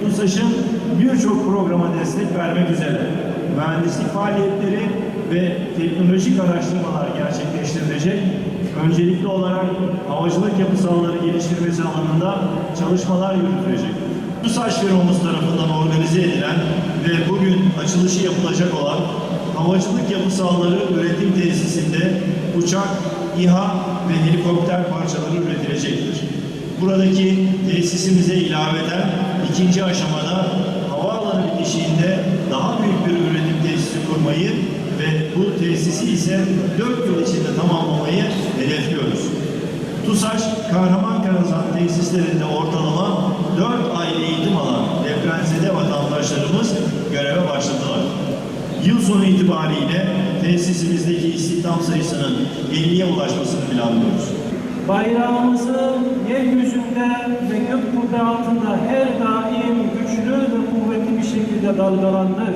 TUSAŞ'ın birçok programa destek vermek üzere mühendislik faaliyetleri ve teknolojik araştırmalar gerçekleştirilecek. Öncelikli olarak havacılık yapısalları geliştirmesi alanında çalışmalar yürütülecek. TUSAŞ firmamız tarafından organize edilen ve bugün açılışı yapılacak olan havacılık yapısalları üretim tesisinde uçak, İHA ve helikopter parçaları üretilecektir. Buradaki tesisimize ilaveten ikinci aşamada havaalanı bitişiğinde daha büyük bir üretim tesisi kurmayı ve bu tesisi ise 4 yıl içinde tamamlamayı hedefliyoruz. TUSAŞ Kahraman Karazan tesislerinde ortalama 4 ay eğitim alan depremzede vatandaşlarımız göreve başladılar. Yıl sonu itibariyle tesisimizdeki istihdam sayısının 50'ye ulaşmasını planlıyoruz. Bayrağımızı yeryüzünde ve altında her daim güçlü ve kuvvetli bir şekilde dalgalandır.